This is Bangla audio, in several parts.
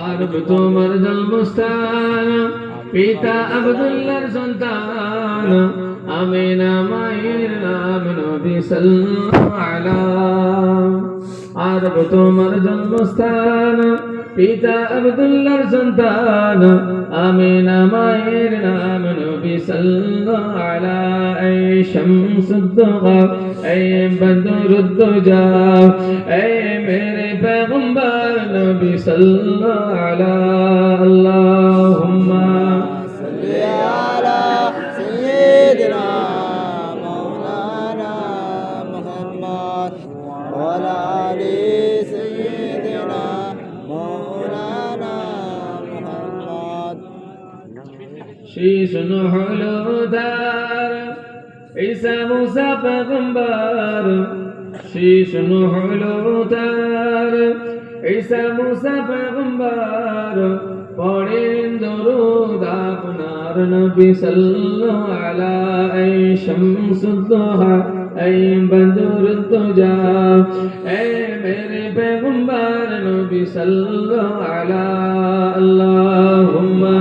আর তোমার জন্মস্থান পিতা আব্দুল্লাহর সন্তান আমিনা মায়ের নাম নবী সাল্লাল্লাহু আলাইহি আরব তোমার জন্মস্থান, পিতা আব্দুল্লাহর সন্তান। আমিনা, মায়ের নাম নবী সাল্লাল্লাহু আলাইহি শামসুদ্দুগা এই বদরুদ্দুজা, এই মেরে পেগম্বর নবী সাল্লাল্লাহু আলা আল্লাহ বিষ্ণু হলো তার ঈসা মুসা পয়গম্বর বিষ্ণু হলো তার ঈসা মুসা পয়গম্বর পড়েন দরুদ আপনার নবী সাল্লাল্লাহু আলা আই শামসুদ্দোহা আই বদরুদ্দোজা এ মেরে পয়গম্বর নবী সাল্লাল্লাহু আলা আল্লাহুম্মা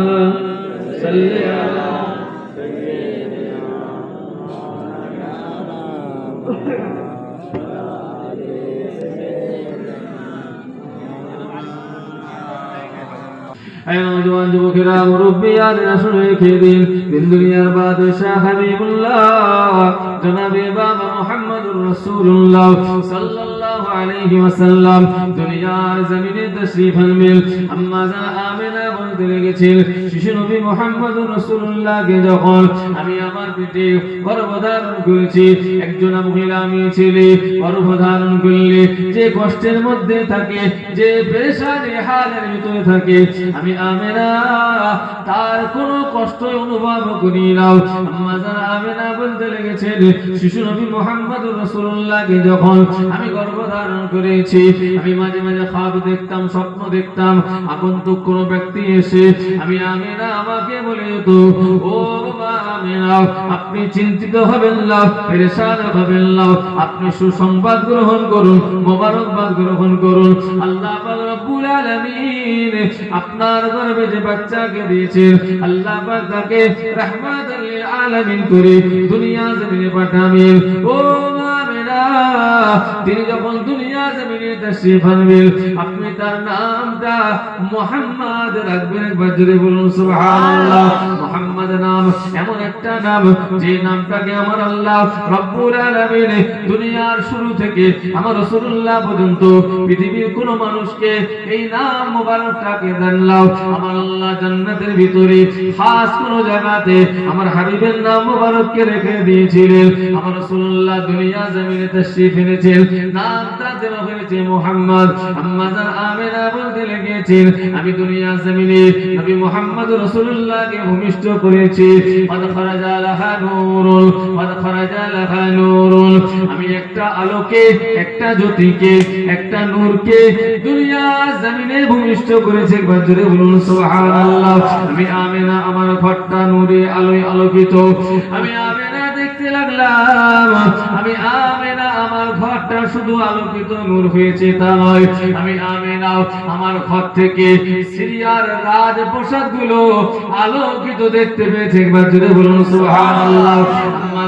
জোয়ান যুবকেরা মুরব্বিয়ার আসুন রেখে দিন দিন দুনিয়ার বাদশাহ হাবিবুল্লাহ জনাবে বাবা মোহাম্মদুর রাসূলুল্লাহ সাল্লাল্লাহু আলাইহি ওয়াসাল্লাম দুনিয়ার জমিনে তশরীফ আনবেন। আম্মা জান আমিনা বলতে লেগেছেন, শিশু নবী মুহাম্মদুর রাসূলুল্লাহকে যখন আমি আমার পেটে গর্ভধারণ করেছি একজন মহিলা আমি ছেলে, গর্ভধারণ করলে যে কষ্টের মধ্যে থাকে, যে পেরেশানি হালের ভিতরে থাকে, আমি আমেনা, তার কোনো কষ্ট অনুভব করি না আম্মা যারা আমেনা বলতে লেগেছেন, শিশু নবী মোহাম্মদ রসুল্লাহকে যখন আমি গর্ভধারণ করেছি। আমি মাঝে মাঝে খাব দেখতাম, স্বপ্ন দেখতাম। আগন্তুক কোনো ব্যক্তি এসে আমি আমেনা আমাকে বলে তো ও বাবা আপনি চিন্তিত হবেন না, পেরেশান হবেন না। আপনি সুসংবাদ গ্রহণ করুন, মোবারকবাদ গ্রহণ করুন। আল্লাহ রব্বুল আলামিন আপনার গর্ভে যে বাচ্চাকে দিয়েছেন, আল্লাহ পাক তাকে রাহমাতাল আলামিন করে দুনিয়া জমিনে পাঠাবেন। ও তিনি যখন দুনিয়া আপনি তার নামটা মুহাম্মদ রাখবেন বলুন মুহাম্মদ নাম, এমন একটা নাম, যে নামটাকে আমার আল্লাহ দুনিয়ার শুরু থেকে আমার রাসূলুল্লাহ পর্যন্ত, পৃথিবীর কোন মানুষকে এই নাম মোবারকটাকে জানলাম আমার আল্লাহ জান্নাতের ভিতরে খাস কোন জায়গাতে আমার হাবিবের নাম মোবারককে রেখে দিয়েছিলেন। আমার রাসূলুল্লাহ দুনিয়া জমিনে তাশরীফ এনেছেন। নামটা হয়েছে মোহাম্মদ আম্মাজান আমেরা বলতে লেগেছেন, আমি দুনিয়া জমিনে নবী মোহাম্মদ রসুল্লাহকে ভূমিষ্ঠ করেছি। আমি একটা আলোকে, একটা জ্যোতিকে, একটা নূরকে দুনিয়া জমিনে ভূমিষ্ঠ করেছে। বলুন, সুবহানাল্লাহ। আমি আমেনা, আমার ঘরটা নূরে আলোয় আলোকিত। আমি আমেনা দেখতে লাগলাম। আমি আমেনা, আমার ঘরটা শুধু আলোকিত নূর হয়েছে তা নয় আমি আমেনা, আমার ঘর থেকে সিরিয়ার রাজ প্রসাদগুলো আলোকিত দেখতে পেয়েছে। একবার জুড়ে বলুন, সুবহানাল্লাহ। আম্মা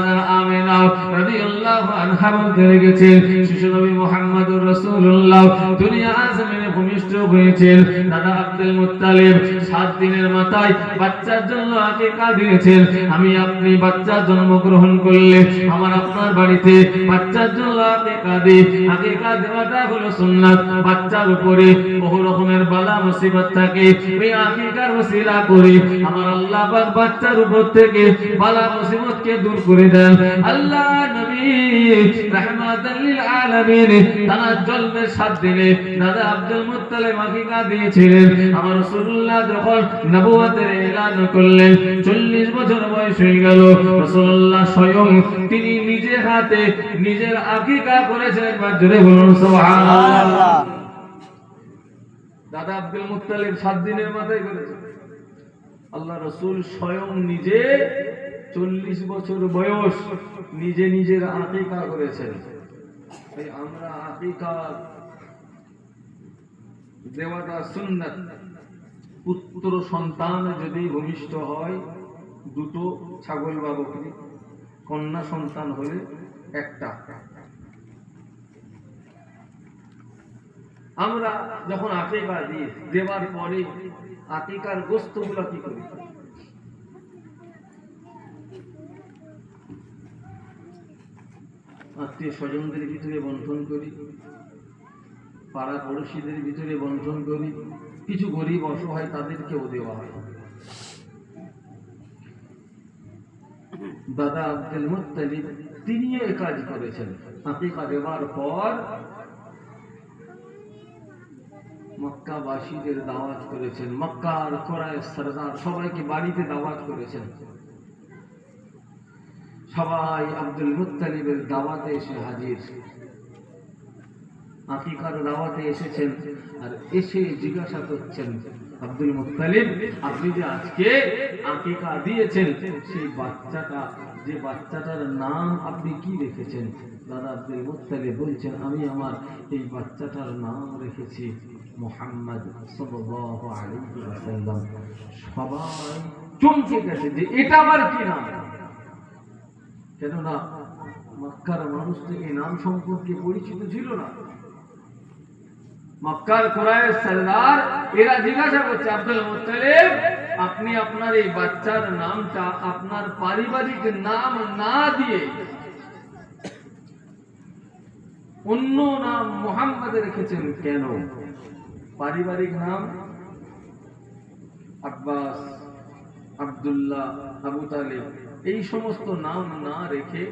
বাচ্চার আমি আপনি বাচ্চার জন্মগ্রহণ করলে আমার আপনার বাড়িতে বাচ্চার জন্য আকিকা দিই আকিকা দেওয়াটা হলো সুন্নাত। বাচ্চার উপরে বহু রকমের বালা মুসিবত থাকে। আমার আল্লাহ বাচ্চার উপর থেকে বালা মুসিবতকে দূর করে দেন। আল্লাহ নবী রাহমাতাল আলামিন তার জন্মের সাত দিনে দাদা আব্দুল মুত্তালিব আকিকা দিয়েছিলেন। আমার রাসূলুল্লাহ যখন নবুয়তের এলান করলেন 40 বছর বয়স হয়ে গেল। রাসূলুল্লাহ স্বয়ং তিনি নিজে হাতে নিজের আকিকা করেছেন একবার জোরে বলুন সুবহানাল্লাহ। দাদা আব্দুল মুত্তালিব সাত দিনের মাথায় করেছেন। আল্লাহ রসুল স্বয়ং নিজে চল্লিশ বছর বয়স নিজে নিজের আকিকা করেছেন। আমরা আকিকা দেওয়াটা সুন্নাত। পুত্র সন্তান যদি ভূমিষ্ঠ হয়, দুটো ছাগল বা বকরি, কন্যা সন্তান হলে একটা। আমরা যখন আকিকা দিই দেবার পরে আকিকার গোস্তগুলো কি করি আত্মীয় স্বজনদের ভিতরে বন্টন করি পাড়া পড়োশিদের ভিতরে বন্টন করি, কিছু গরিব অসহায় তাদেরকেও দেওয়া হয়। দাদা আব্দুল মুত্তালিব তিনিও কাজ করেছেন। আকিকা দেওয়ার পর মক্কাবাসীদের দাওয়াত করেছেন। মক্কার কোরআন সরদার সবাইকে বাড়িতে দাওয়াত করেছেন। সবাই আব্দুল মুত্তালিবের দাওয়াতে এসে হাজির। আকিকার দাওয়াতে এসেছেন আর এসে জিজ্ঞাসা করছেন, আব্দুল মুত্তালিব, আপনি যে আজকে আকিকা দিয়েছেন, সেই বাচ্চাটা, যে বাচ্চাটার নাম আপনি কি রেখেছেন? দাদা আব্দুল মুত্তালিব বলছেন, আমি আমার এই বাচ্চাটার নাম রেখেছি। চমকে গেছে যে এটা আবার কি কেননা মক্কার মানুষ থেকে নাম সম্পর্কে পরিচিত ছিল না। মক্কার সরদার এরা জিজ্ঞাসা করছে, আব্দুল আপনি আপনার এই বাচ্চার নামটা আপনার পারিবারিক নাম না দিয়ে অন্য নাম মোহাম্মদ রেখেছেন কেন? পারিবারিক নাম আব্বাস, আব্দুল্লাহ, আবু তালিব। এই সমস্ত নাম না রেখে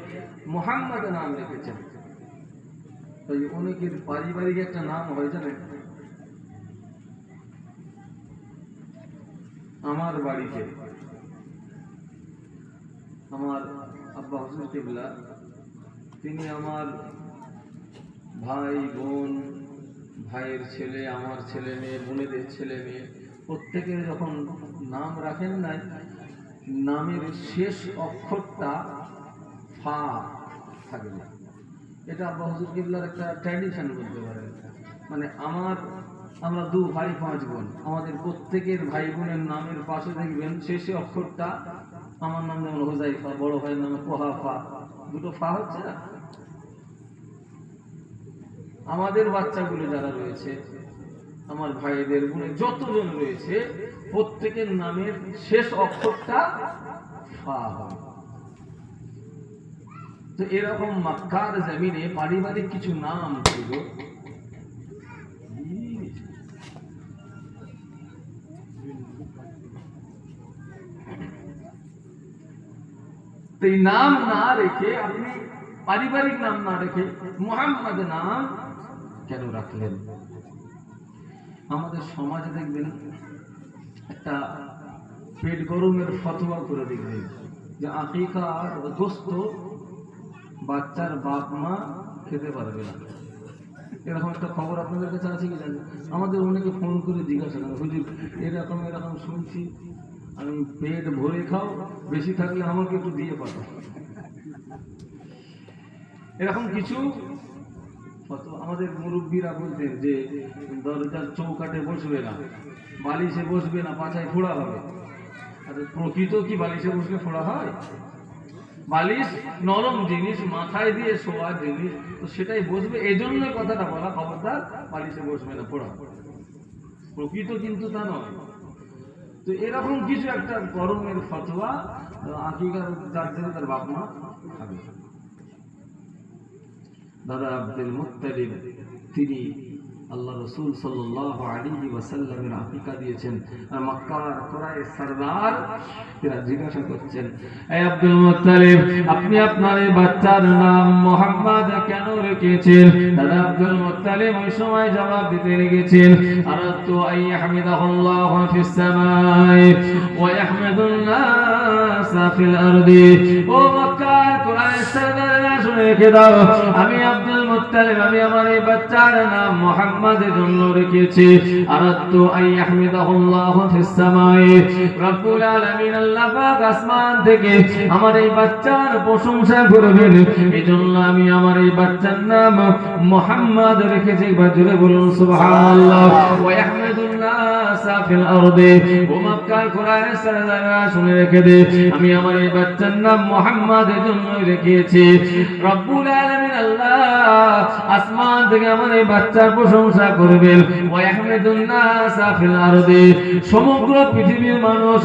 মোহাম্মদ নাম রেখেছেন। তাই অনেকের পারিবারিক একটা নাম হয় জানেন? আমার বাড়িতে। আমার আব্বা হোসেন কেবলা, তিনি আমার ভাই, বোন ভাইয়ের ছেলে, আমার ছেলে মেয়ে, বোনেদের ছেলে মেয়ে, প্রত্যেকের যখন নাম রাখেন নাই, নামের শেষ অক্ষরটা ফা থাকে না। এটা আব্বা হুজুর কিবলার একটা ট্র্যাডিশন বলতে পারেন। মানে আমার, আমরা দু ভাই, পাঁচ বোন, আমাদের প্রত্যেকের ভাই বোনের নামের পাশে দেখবেন শেষে অক্ষরটা, আমার নাম যেমন হোজাইফা, বড় ভাইয়ের নামে কোহা ফা দুটো ফা হচ্ছে না? আমাদের বাচ্চাগুলো যারা রয়েছে, আমার ভাইদের বোনের যতজন রয়েছে, প্রত্যেকের নামের শেষ অক্ষরটা তো এরকম মক্কার জমিনে পারিবারিক কিছু নাম ছিল। নাম না রেখে, আপনি পারিবারিক নাম না রেখে, মোহাম্মদ নাম কেন রাখলেন? আমাদের সমাজে দেখবেন একটা পেট গরমের ফতোয়া করে দেখবেন যে আকিকার দোস্ত বাচ্চার বাপ মা খেতে পারবে না। এরকম একটা খবর আপনাদের কাছে আছে কি জানেন আমাদের অনেকে ফোন করে জিজ্ঞাসা করে, হুজুর, এরকম এরকম শুনছি, আমি পেট ভরে খাও, বেশি থাকলে আমাকে একটু দিয়ে পাঠাও। এরকম কিছু কত? আমাদের মুরব্বীরা বলতেন যে, দরজার চৌকাটে বসবে না, বালিশে বসবে না, পাছায় ফোড়া হবে। আর প্রকৃত কি বালিশে বসলে ফোড়া হয়? বালিশ নরম জিনিস, মাথায় দিয়ে শোয়া জিনিস, তো সেটাই বসবে। এই জন্য কথাটা বলা, খবরদার, বালিশে বসবে না, ফোড়া প্রকৃত কিন্তু তা নয়। তো এরকম কিছু একটা গরমের ফতোয়া আকিকার যার জন্য তার বাপ মা দাদা আব্দুল মুত্তালিব, তিনি আল্লাহ রসুল সাল্লাহ আলী ওয়াসাল্লামের আকিকা দিয়েছেন। আর মক্কার কোরআন সরদার এরা জিজ্ঞাসা করছেন, এই আব্দুল আপনি আপনার এই বাচ্চার নাম মোহাম্মদ কেন রেখেছেন? দাদা আব্দুল ওই সময় জবাব দিতে আরাদতু আন ইয়াহমিদাহুল্লাহ ফিস সামাই আরদি। ও শুনে রেখে আমি আব্দুল মুত্তালিব, আমি আমার এই বাচ্চার নাম মুহাম্মাদের জন্য রেখেছি। আরাদতু আই ইয়াহমিদাহুল্লাহু ফিস সামাই। রব্বুল আলামিন আল্লাহ পাক আসমান থেকে আমার এই বাচ্চার প্রশংসা করবেন। এজন্য আমি আমার এই বাচ্চার নাম মুহাম্মদ রেখেছি, একবার জোরে বলুন, সুবহানাল্লাহ। ওয়া ইয়াহমিদুল্লাহ ফিল আরদি। ও মক্কার কোরআনের সারা শুনে রেখে দে, আমি আমার এই বাচ্চার নাম মুহাম্মাদের জন্য রেখেছি। রব্বুল আলামিন আল্লাহ আসমান থেকে আমার এই বাচ্চার প্রশংসা করবেন সমগ্র পৃথিবীর মানুষ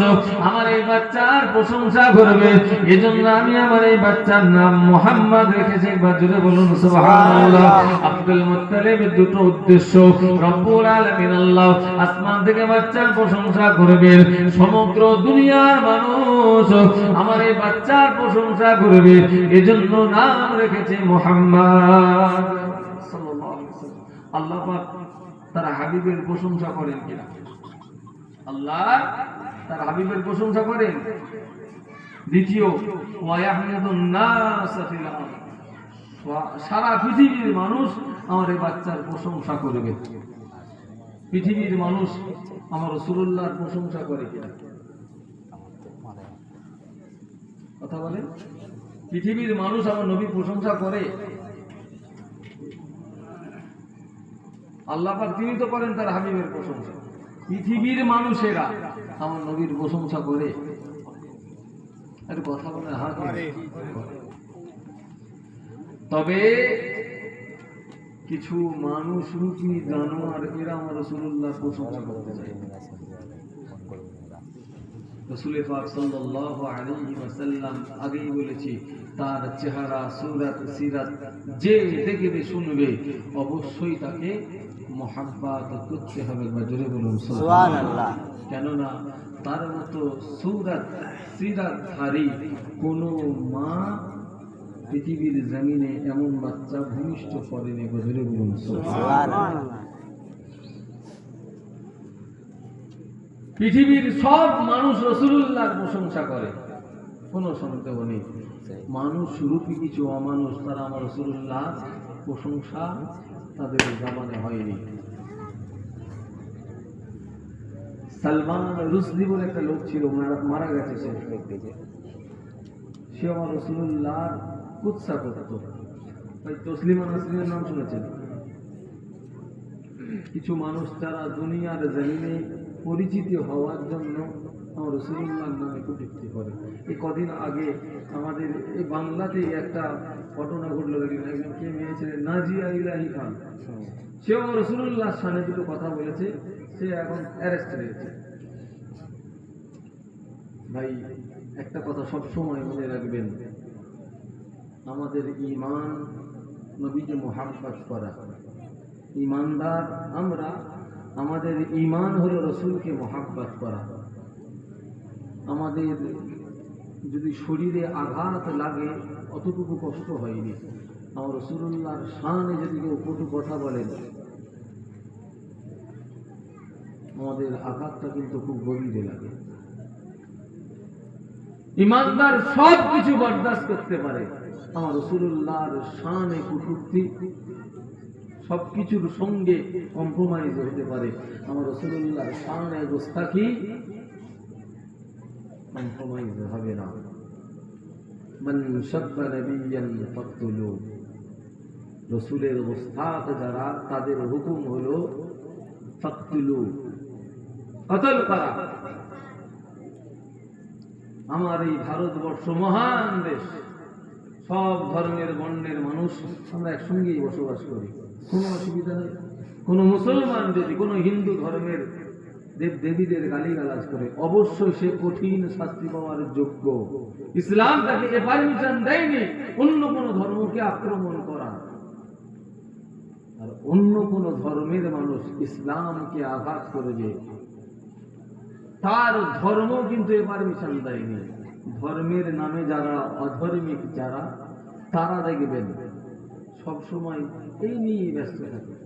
আমার এই বাচ্চার প্রশংসা করবে। এজন্য আমি আমার এই বাচ্চার নাম মুহাম্মদ রেখেছি। একবার জোরে বলুন সুবহানাল্লাহ। আব্দুল মুত্তালিবের দুটো উদ্দেশ্য রব্বুল আলামিন আল্লাহ আসমান থেকে বাচ্চার প্রশংসা করবেন। সমগ্র দুনিয়ার মানুষ আমার এই বাচ্চার প্রশংসা করবে। এজন্য নাম রেখেছে মুহাম্মদ। আল্লাহ তার হাবিবের প্রশংসা করেন কিনা? আল্লাহ তার হাবিবের প্রশংসা করেন। দ্বিতীয়। সারা পৃথিবীর মানুষ আমার এই বাচ্চার প্রশংসা করবে। পৃথিবীর মানুষ আমার রসুল্লাহর প্রশংসা করে কিনা? কথা বলেন। পৃথিবীর মানুষ আমার নবীর প্রশংসা করে। আল্লাহ পাক তিনি তো করেন তার হাবিবের প্রশংসা। পৃথিবীর মানুষেরা আমার নবীর প্রশংসা করে। আরে কথা বলে হ্যাঁ তবে কিছু মানুষ রূপী জানোয়ার এরা আমার রসুল্লাহ প্রশংসা করতে চায়। রসুলের পাক সাল্লাল্লাহু আলাইহি ওয়াসাল্লাম আগেই বলেছি তার চেহারা সুরাত সিরাত যে দেখবে শুনবে অবশ্যই তাকে মহাব্বাত করতে হবে বা জোরে বলুন কেননা তার মতো সুরাত কোনো মা পৃথিবীর জমিনে এমন বাচ্চা ভূমিষ্ঠ করেনি বা জোরে বলুন পৃথিবীর সব মানুষ রসুল্লাহর প্রশংসা করে। কোনো সন্দেহ নেই। মানুষ রূপী কিছু অমানুষ তারা আমার রসুল্লাহ প্রশংসা তাদের জামানে হয়নি। সালমান রুসদি বলে একটা লোক ছিল, মারা- গেছে সে সে আমার রসুল্লাহ কুৎসা করত। ওই তসলিমা নাসরিনের নাম শুনেছেন? কিছু মানুষ যারা দুনিয়ার জমিনে পরিচিতি হওয়ার জন্য আমার রসুল্লাহর নামে কটূক্তি করে। এই কদিন আগে আমাদের এই বাংলাতেই একটা ঘটনা ঘটলো, দেখলেন একজন কে মেয়ে ছিলেন নাজিয়া ইলাহি খান। সেও আমার রসুল্লাহর সামনে দুটো কথা বলেছে, সে এখন অ্যারেস্ট হয়েছে। ভাই, একটা কথা সব সময় মনে রাখবেন, আমাদের ইমান নবীকে মোহাম্মত করা। ইমানদার আমরা, আমাদের ইমান হলো রসুলকে মহাব্বত করা। আমাদের যদি শরীরে আঘাত লাগে, অতটুকু কষ্ট হয়নি। আমার রসুল্লাহর শানে যদি কেউ কটু কথা বলেন, আমাদের আঘাতটা কিন্তু খুব গভীরে লাগে। ইমানদার সব কিছু বরদাস্ত করতে পারে। আমার রসুল্লাহর শানে কুটুক্তি সব কিছুর সঙ্গে কম্প্রোমাইজ হতে পারে। আমার রসুল্লাহর শানে গোস্তাকি কম্প্রোমাইজ হবে না মান সাব্বা নবিয়ান ফাকতুলু রসুলের গোস্তাক যারা তাদের হুকুম হলো ফাকতুলু কতল করা আমার এই ভারতবর্ষ মহান দেশ। সব ধর্মের বর্ণের মানুষ আমরা একসঙ্গেই বসবাস করি। কোনো অসুবিধা নেই। কোনো মুসলমান যদি কোনো হিন্দু ধর্মের দেব দেবীদের গালিগালাজ করে। অবশ্যই সে কঠিন শাস্তি পাওয়ার যোগ্য। ইসলাম তাকে এ পারমিশন দেয়নি। অন্য কোনো ধর্মকে আক্রমণ করা। আর অন্য কোন ধর্মের মানুষ ইসলামকে আঘাত করবে তার ধর্ম কিন্তু এ পারমিশন দেয়নি। ধর্মের নামে যারা অধর্মিক যারা, তারা দেখবেন সব সময় এই নিয়ে ব্যস্ত থাকে।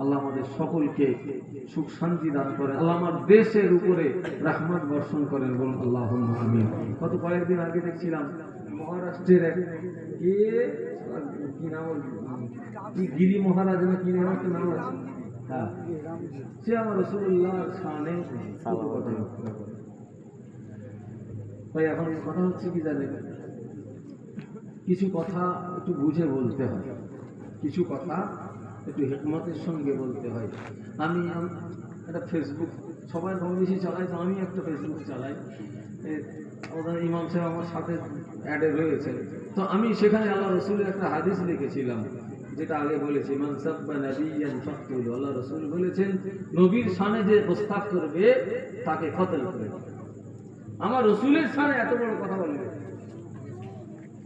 আল্লাহ আমাদের সকলকে সুখ শান্তি দান করেন। আল্লাহ আমার দেশের উপরে রাহমত বর্ষণ করেন বলুন আল্লাহ আমিন। গত কয়েকদিন আগে দেখছিলাম মহারাষ্ট্রের এক কে? কি নাম গিরি মহারাজ না কি নাম একটা নাম আছে? হ্যাঁ। সে আমার রসুল্লাহ কথা। ভাই, এখন কথা হচ্ছে কি জানেন? কিছু কথা একটু বুঝে বলতে হয়। কিছু কথা একটু হেকমতের সঙ্গে বলতে হয়। আমি একটা ফেসবুক সবাই কম বেশি চালাই তো আমি একটা ফেসবুক চালাই। এ, ইমাম সাহেব আমার সাথে অ্যাডে রয়েছে। তো আমি সেখানে আল্লাহ রসুলের একটা হাদিস লিখেছিলাম যেটা আগে বলেছি আল্লাহ রসুল বলেছেন নবীর সামনে যে প্রস্তাব করবে তাকে কতল করে আমার রসুলের সামনে এত বড় কথা বলবে।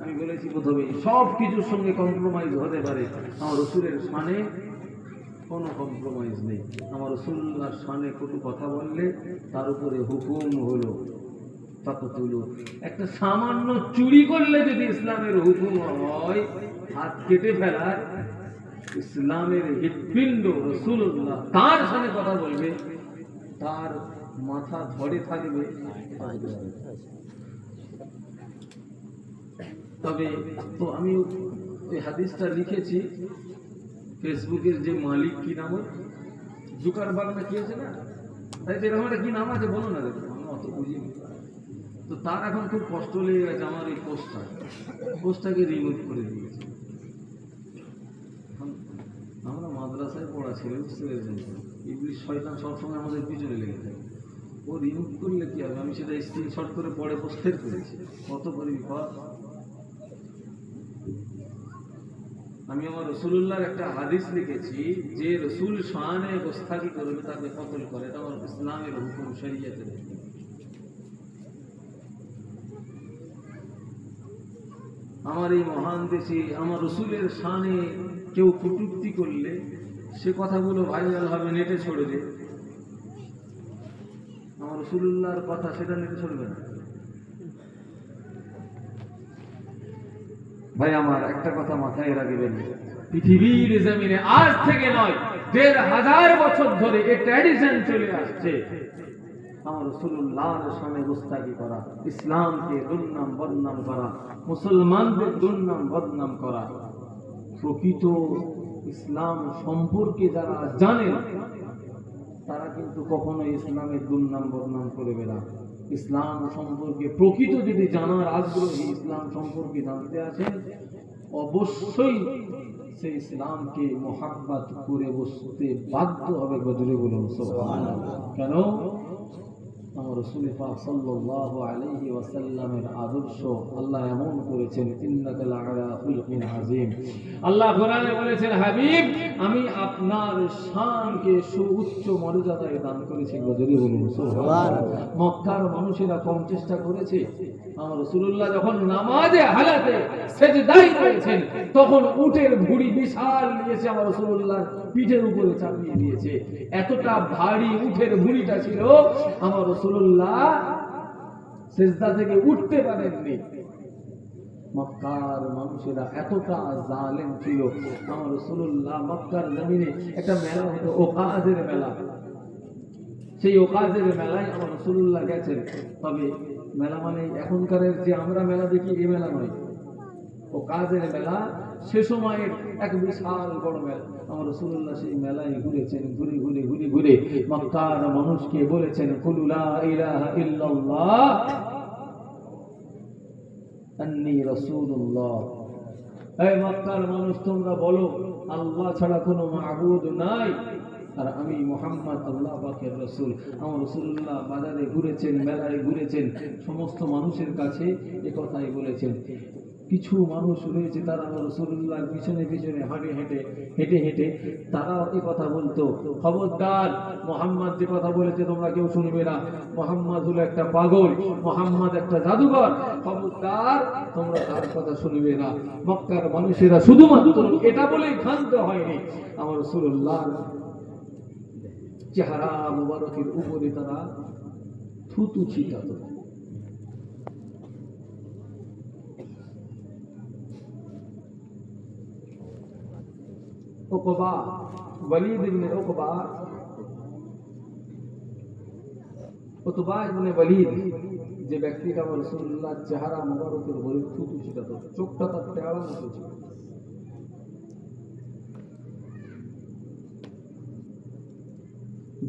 আমি বলেছি প্রথমে সব কিছুর সঙ্গে কম্প্রোমাইজ হতে পারে। আমার রসুলের সামনে কোনো কম্প্রোমাইজ নেই। আমার রসুল্লাহর সামনে কটু কথা বললে তার উপরে হুকুম হলো তত তুলো। একটা সামান্য চুরি করলে যদি ইসলামের হুকুম হয়, হাত কেটে ফেলার, ইসলামের হৃৎপিণ্ড রসুল্লাহ তার সামনে কথা বলবে, তার মাথা ধরে থাকবে। তবে, তো আমি এই হাদিসটা লিখেছি। ফেসবুকের যে মালিক কি নাম? জুকারবার্গ না কি আছে না? তাই তো এরকম একটা কি নাম আছে বলো না দেখো আমি অত বুঝিনি তো তার এখন খুব কষ্ট লেগে গেছে আমার এই পোস্টটা। পোস্টটাকে রিমুভ করে দিয়েছে। আমরা মাদ্রাসায় পড়া ছেলে, বুঝতে পেরেছেন ইংলিশ শয়তান সবসময় আমাদের পিছনে লেগে থাকে। ও রিমুভ করলে কি হবে? আমি সেটা স্ক্রিনশট করে পরে পোস্টের করেছি। কত করে বিপদ আমি আমার রসুল্লাহর একটা হাদিস লিখেছি, যে রসুল শাহানে গোস্তাকি করবে, তাকে কতল করে, এটা আমার ইসলামের হুকুম হুকুম। আমার এই মহান দেশে, আমার রসুলের শানে কেউ কটূক্তি করলে, সে কথাগুলো ভাইরাল হবে, নেটে ছড়বে আমার রসুল্লাহর কথা সেটা নেটে ছড়বে না ভাই আমার একটা কথা মাথায় রাখবেন। পৃথিবীর জমিনে আজ থেকে নয় দেড় হাজার বছর ধরে এই ট্র্যাডিশন চলে আসছে। আমার রসুল্লাহর সামনে গুস্তাকি করা ইসলামকে দুর্নাম বদনাম করা মুসলমানদের দুর্নাম বদনাম করা। প্রকৃত ইসলাম সম্পর্কে যারা জানেন তারা কিন্তু কখনো ইসলামের দুর্নাম বদনাম করবে না ইসলাম সম্পর্কে প্রকৃত যদি জানার আগ্রহী ইসলাম সম্পর্কে জানতে আছেন অবশ্যই সে ইসলামকে মহাব্বাত করে বসতে বাধ্য হবে গজরে বলুন। কেন রসুল আলাইহি ওয়াসাল্লামের আদর্শ আল্লাহ এমন করেছেন লাআলা আল্লাহ বলেছেন, হাবিব, আমি আপনার শানকে সুউচ্চ মর্যাদায় দান করেছি গজরে বলুন মক্কার মানুষেরা কম চেষ্টা করেছে। আমার রাসূলুল্লাহ যখন নামাজে হালাতে সেজদায় রয়েছেন, তখন উটের ভুড়ি বিশাল নিয়েছে আমার রাসূলুল্লাহ পিঠের উপরে চাপিয়ে দিয়েছে। এতটা ভারী উঠের ভুড়িটা ছিল, আমার রাসূলুল্লাহ সেজদা থেকে উঠতে পারেননি। মক্কার মানুষেরা এতটা জালেম ছিল। আমার রাসূলুল্লাহ মক্কার জমিনে একটা মেলা হতো, ওকাজের মেলা। সেই ওকাজের মেলায় আমার রসুল্লাহ গেছেন। তবে মেলা মানে এখনকার যে আমরা মেলা দেখি এই মেলা নয়। ও কাজের মেলা সে সময়ের এক বিশাল বড় মেলা। আমার রসুল্লাহ সেই মেলায় ঘুরেছেন, ঘুরে ঘুরে ঘুরে ঘুরে মক্কার মানুষকে বলেছেন মানুষ, তোমরা বলো, আল্লাহ ছাড়া কোনো মাবুদ নাই। আর আমি মোহাম্মদ আল্লাহ রসুল। আমার রসুল্লাহ বাজারে ঘুরেছেন, মেলায় ঘুরেছেন, সমস্ত মানুষের কাছে এ কথাই বলেছেন। কিছু মানুষ রয়েছে তারা আমার রসুল্লাহর পিছনে পিছনে হাঁটে হেঁটে হেঁটে হেঁটে, তারাও এ কথা বলতো। খবরদার, মোহাম্মদ যে কথা বলেছে তোমরা কেউ শুনবে না। মোহাম্মদ হলো একটা পাগল, মোহাম্মদ একটা জাদুঘর খবরদার, তোমরা তার কথা শুনবে না। মক্কার মানুষেরা শুধুমাত্র এটা বলেই ক্ষান্ত হয়নি। আমার রসুল্লাহ চেহারা মুবারকের উপরে তারা থুতু ছিটাতো। Uqba Walid ibn Uqba Utba ibn Walid যে ব্যক্তিটা আমার রসুল্লাহ চেহারা মোবারকের গরিব থুতু ছিটাতো চোখটা তার টেহারা মতো ছিল।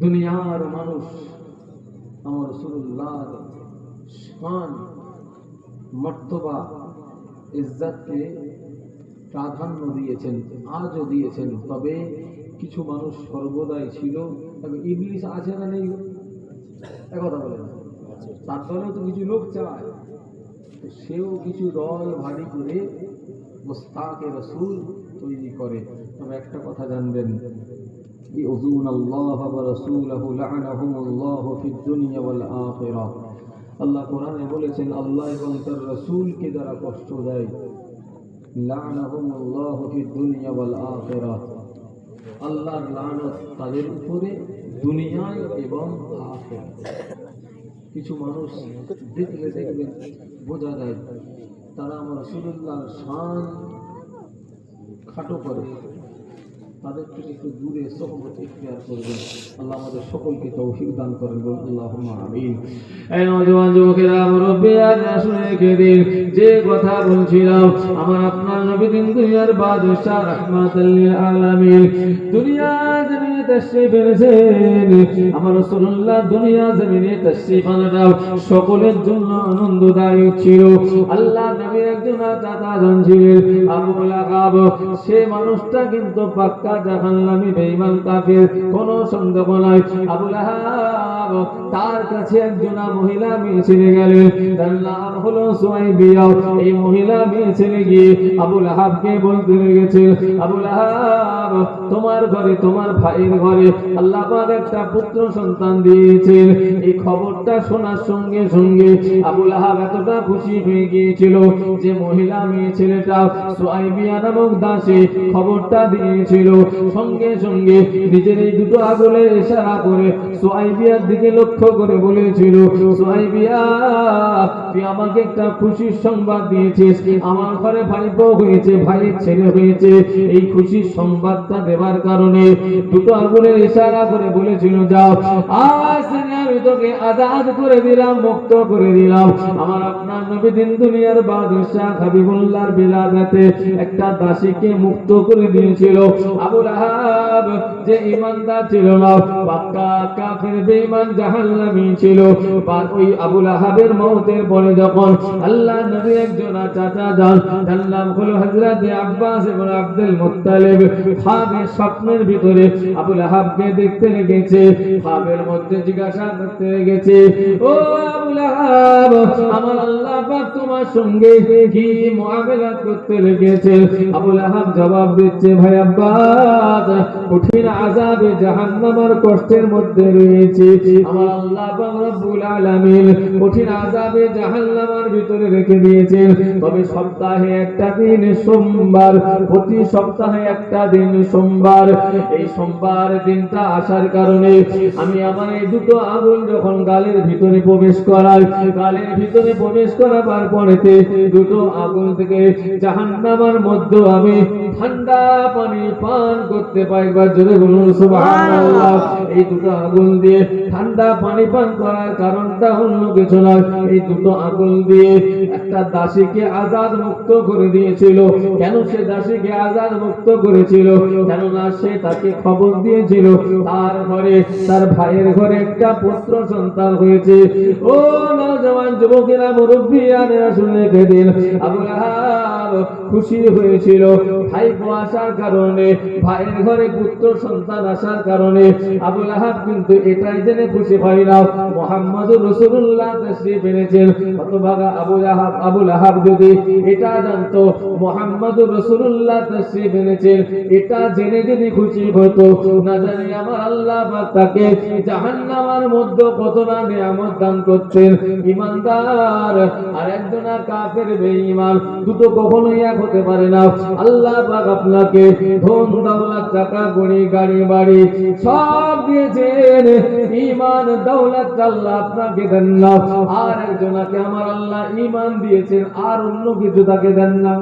দুনিয়ার মানুষ আমার রসুল্লাহর শান, মর্তবা, ইজ্জাতকে প্রাধান্য দিয়েছেন আজও দিয়েছেন তবে কিছু মানুষ সর্বদাই ছিল তবে ইবলিশ আছে না নেই একথা বলে না তারপরেও তো কিছু লোক চায় তো সেও কিছু দল ভারী করে মোস্তাকে রসুল তৈরি করে তবে একটা কথা জানবেন يؤذون الله ورسوله لعنهم الله في الدنيا والآخرة আল্লাহ কোরআনে বলেছেন আল্লাহ এবং তার রসুলকে যারা কষ্ট দেয় লানাহুম আল্লাহ ফি দুনিয়া ওয়াল আখিরাহ। আল্লাহর লানত তাদের উপরে, দুনিয়ায় এবং আখিরাত কিছু মানুষ দেখলে দেখবেন, বোঝা যায়, তারা আমার রসুল্লাহর শান খাটো করে। তাদের থেকে একটু দূরে সহমত ইতিহার করবেন। আল্লাহ আমাদের সকলকে তৌফিক দান করেন বলুন আল্লাহ আমিন। এই নজওয়ান যুবকেরা মুরব্বী আজ শুনে রেখে দিন। যে কথা বলছিলাম, আমার আপনার নবী দিন দুনিয়ার বাদশাহ রাহমাতুল আলামিন। দুনিয়া তাশরীফ এনেছেন। আমার রাসূলুল্লাহ দুনিয়া জমিনে তাশরীফ আনাটা সকলের জন্য আনন্দদায়ক ছিল। আল্লাহ নবীর একজন ছিলেন। আবু লাহাব সে মানুষটা কিন্তু পাক্কা জাহান্নামী বেঈমান কাফের কোনো সন্দেহ নাই। আবু লাহাব তার কাছে একজন মহিলা গেলেন। তার নাম হলো সুয়াইবিয়া। এই মহিলা গিয়ে আবু লাহাবকে বলতে লেগেছে, আবু লাহাব, তোমার ঘরে তোমার ভাইয়ের ঘরে আল্লাহ একটা পুত্র সন্তান দিয়েছেন। এই খবরটা শোনার সঙ্গে সঙ্গে আবু লাহাব এতটা খুশি হয়ে গিয়েছিল যে মহিলা মেয়ে ছেলেটা সুয়াইবিয়া নামক দাসে খবরটা দিয়েছিল। সঙ্গে সঙ্গে নিজের এই দুটো আগুলের ইশারা করে সুয়াইবিয়ার দিকে লক্ষ্য করে বলেছিল সুয়াইবিয়া তুই আমাকে একটা খুশির সংবাদ দিয়েছিস। আমার ঘরে ভাইপো হয়েছে, ভাইয়ের ছেলে হয়েছে। এই খুশির সংবাদটা দেবার কারণে দুটো আগুনের ইশারা করে বলেছিল, যাও, আজ আমি তোকে আজাদ করে দিলাম, মুক্ত করে দিলাম। আমার আপনার নবী দিন দুনিয়ার বাদশাহ হাবিবুল্লাহর বিলাদাতে একটা দাসীকে মুক্ত করে দিয়েছিল। আবু লাহাব যে ইমানদার ছিল না, পাক্কা কাফের, বেঈমান, জাহান্নামী ছিল। বা ওই আবু লাহাবের মওতের পরে যখন, আল্লাহ নবী একজন চাচা যান, তার নাম হলো হযরত আব্বাস এবং আব্দুল মুত্তালিব। খাবের স্বপ্নের ভিতরে আবু হাবকে দেখতে গেছে হাবের মধ্যে জিজ্ঞাসা করতে গেছে ও আবু জবাব দিচ্ছে, ভাই আব্বাস, কঠিন কষ্টের মধ্যে রয়েছে। কঠিন ভিতরে রেখে দিয়েছেন। তবে সপ্তাহে একটা দিন সোমবার, প্রতি সপ্তাহে একটা দিন সোমবার। এই সোমবার দিনটা আসার কারণে আমি আমার এই দুটো আগুন যখন গালের ভিতরে প্রবেশ করাই গালের ভিতরে প্রবেশ করাবার পরেতে দুটো আগুন থেকে জাহান্নামার মধ্যে আমি ঠান্ডা পানি পান করতে পাই একবার জোরে বলুন সুবহানাল্লাহ। এই দুটো আগুন দিয়ে ঠান্ডা পানি পান করার কারণটা অন্য কিছু নয় এই দুটো আগুন দিয়ে একটা দাসীকে আজাদ মুক্ত করে দিয়েছিল। কেন সে দাসীকে আজাদ মুক্ত করেছিল? কেননা সে তাকে খবর দিয়েছিল তার ঘরে তার ভাইয়ের ঘরে একটা পুত্র সন্তান হয়েছে। ও নওজওয়ান যুবকেরা মুরব্বী আর শুনে দিন আবু খুশি হয়েছিল। ভাই আসার কারণে, ভাইয়ের ঘরে পুত্র সন্তান আসার কারণে আবু লাহাব কিন্তু এটাই জেনে খুশি হয় না। মোহাম্মদুর রাসূলুল্লাহ তাশরীফ এনেছেন হতভাগা আবু লাহাব আবু লাহাব যদি এটা জানতো, মোহাম্মদুর রাসূলুল্লাহ তাশরীফ এনেছেন এটা জেনে যদি খুশি হতো, না জানি আমার আল্লাহ তাকে জাহান্নামের মধ্যে কত না নিয়ামত দান করছেন। ইমানদার আর একজনা কাফের বেঈমান, দুটো কখনোই এক হতে পারে না। আল্লাহ পাক আপনাকে ধন, দৌলত, টাকা কড়ি গাড়ি, বাড়ি সব দিয়েছেন। ইমান দৌলত আল্লাহ আপনাকে দেন না। আর আমার আল্লাহ ইমান দিয়েছেন, আর অন্য কিছু তাকে দেন না।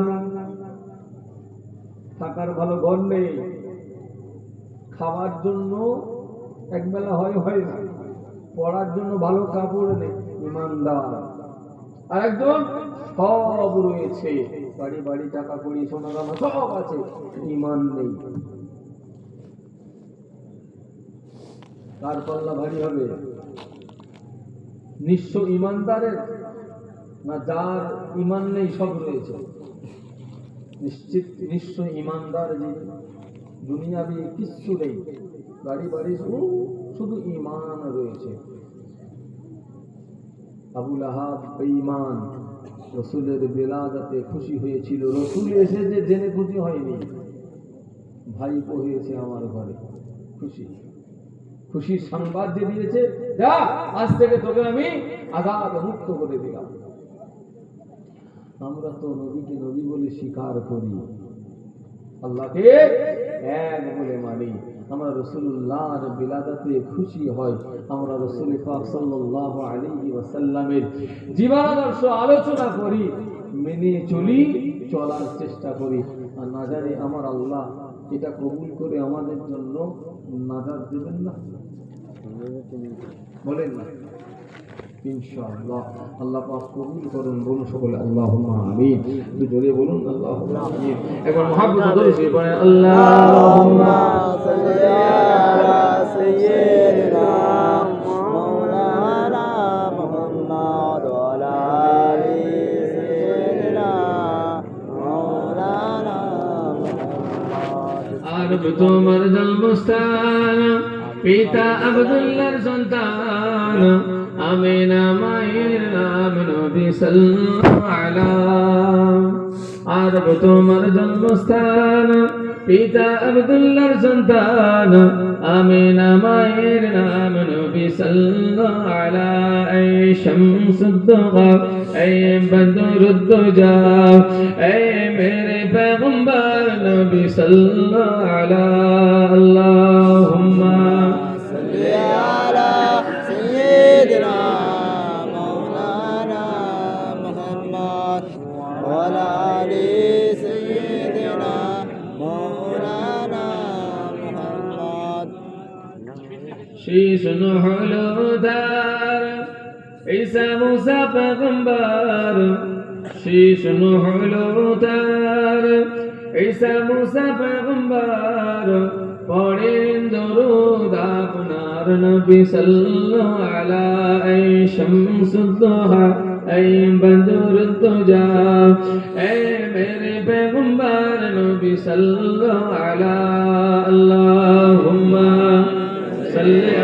ভালো ঘর নেই। খাওয়ার জন্য হয় হয় না। পড়ার জন্য ভালো কাপড় নেই। ইমানদার আর একজন সব রয়েছে। বাড়ি বাড়ি, টাকা, কড়ি, সোনা, দানা, সব আছে। ইমান নেই। কার পাল্লা ভারী হবে। নিঃস্ব ইমানদারের না যার ইমান নেই, সব রয়েছে। নিশ্চিত, নিঃস্ব ইমানদার যে দুনিয়াবি কিচ্ছু নেই। বাড়ি বাড়ি শুধু শুধু ইমান রয়েছে। আবুল আহাব বেঈমান। রসুলের বেলাদাতে খুশি হয়েছিল। রসুল এসে যে জেনে খুশি হয়নি। ভাই হয়েছে আমার ঘরে। খুশি। খুশির সংবাদ যে দিয়েছে, যা, আজ থেকে তোকে আমি আজাদ মুক্ত করে দিলাম। আমরা তো নবীকে নবী বলে স্বীকার করি। আল্লাহকে এক বলে মানি। আমরা রসুল্লাহর বিলাদাতে খুশি হয় আমরা রসুল পাক সাল্লাল্লাহু আলাইহি ওয়াসাল্লামের জীবনাদর্শ আলোচনা করি, মেনে চলি, চলার চেষ্টা করি। আর না জানি আমার আল্লাহ এটা কবুল করে আমাদের জন্য নাজার দেবেন না? বলেন না। আল্লাহ করুন, বলুন সকলে আল্লাহুম্মা আমিন। একটু জোরে এটা আবদুল্লাহর সন্তান, আমিনা মায়ের নাম নবী আরব তোমার জন্মস্থান পিতা আবদুল্লাহর সন্তান, আমিনা মায়ের নাম নবী সাল্লাল্লাহু আলাইহি শামসুদ্দুগা اے بدرুদ্দুজা اے میرے پیغمبر نبی صلی اللہ علیہ اللہم سيدنا مولانا محمد وعلى آل سيدنا مولانا محمد شيش نحلودار عيسى موسى پیغمبر شیش نحلودار عيسى موسى پیغمبر পড়েন দরুদ আপনার নবী সাল্লাল্লাহু আলা এই শামসুদ্দোহা এই বদরুদ্দোজা। এই মেরে পয়গম্বর নবী সাল্লাল্লাহু আলা, আল্লাহুম্মা সাল্লি